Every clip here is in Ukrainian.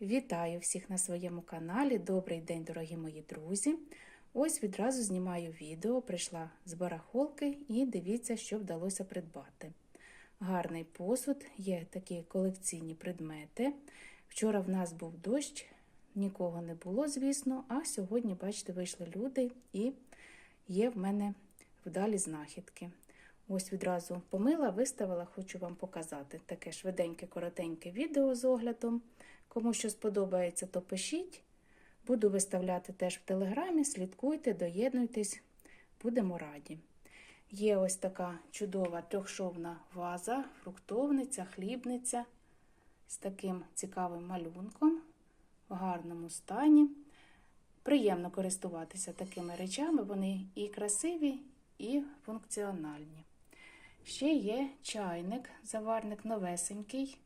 Вітаю всіх на своєму каналі. Добрий день, дорогі мої друзі. Ось відразу знімаю відео, прийшла з барахолки і дивіться, що вдалося придбати. Гарний посуд, є такі колекційні предмети. Вчора в нас був дощ, нікого не було, звісно, а сьогодні, бачите, вийшли люди і є в мене вдалі знахідки. Ось відразу помила, виставила, хочу вам показати таке швиденьке, коротеньке відео з оглядом. Кому що сподобається, то пишіть. Буду виставляти теж в телеграмі, слідкуйте, доєднуйтесь, будемо раді. Є ось така чудова трьохшовна ваза, фруктовниця, хлібниця з таким цікавим малюнком в гарному стані. Приємно користуватися такими речами, вони і красиві, і функціональні. Ще є чайник, заварник новесенький,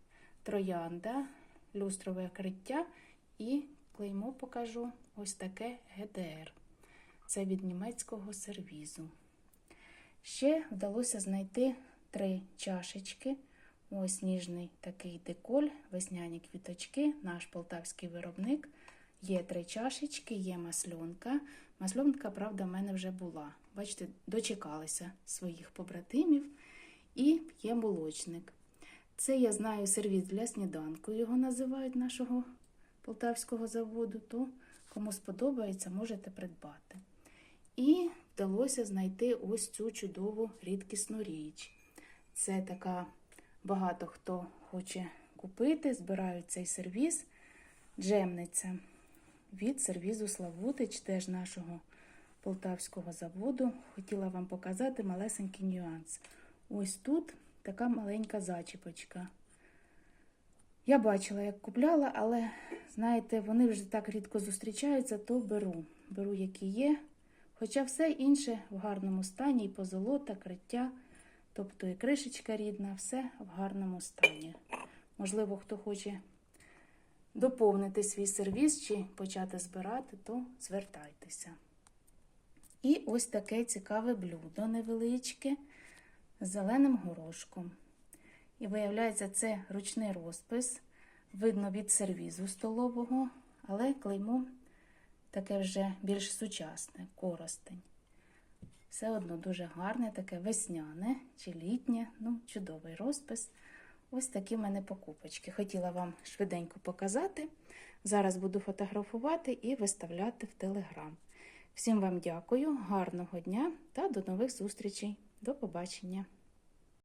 троянда, люстрове криття і клеймо покажу ось таке ГДР. Це від німецького сервізу. Ще вдалося знайти три чашечки. Ось ніжний такий деколь, весняні квіточки, наш полтавський виробник. Є три чашечки, є масльонка. Масльонка, правда, в мене вже була. Бачите, дочекалися своїх побратимів і є молочник. Це я знаю сервіс для сніданку, його називають нашого полтавського заводу, то кому сподобається, можете придбати. І вдалося знайти ось цю чудову рідкісну річ. Це така багато хто хоче купити, збирають цей сервіс. Джемниця від сервізу Славутич, теж нашого полтавського заводу. Хотіла вам показати малесенький нюанс. Ось тут така маленька зачіпочка. Я бачила, як купляла, але, знаєте, вони вже так рідко зустрічаються, то беру. Беру, які є. Хоча все інше в гарному стані, і позолота, криття, тобто і кришечка рідна, все в гарному стані. Можливо, хто хоче доповнити свій сервіс чи почати збирати, то звертайтеся. І ось таке цікаве блюдо невеличке з зеленим горошком. І виявляється, це ручний розпис, видно від сервізу столового, але клеймо таке вже більш сучасне, коростень. Все одно дуже гарне, таке весняне чи літнє, ну, чудовий розпис. Ось такі в мене покупочки. Хотіла вам швиденько показати. Зараз буду фотографувати і виставляти в Телеграм. Всім вам дякую, гарного дня та до нових зустрічей. До побачення!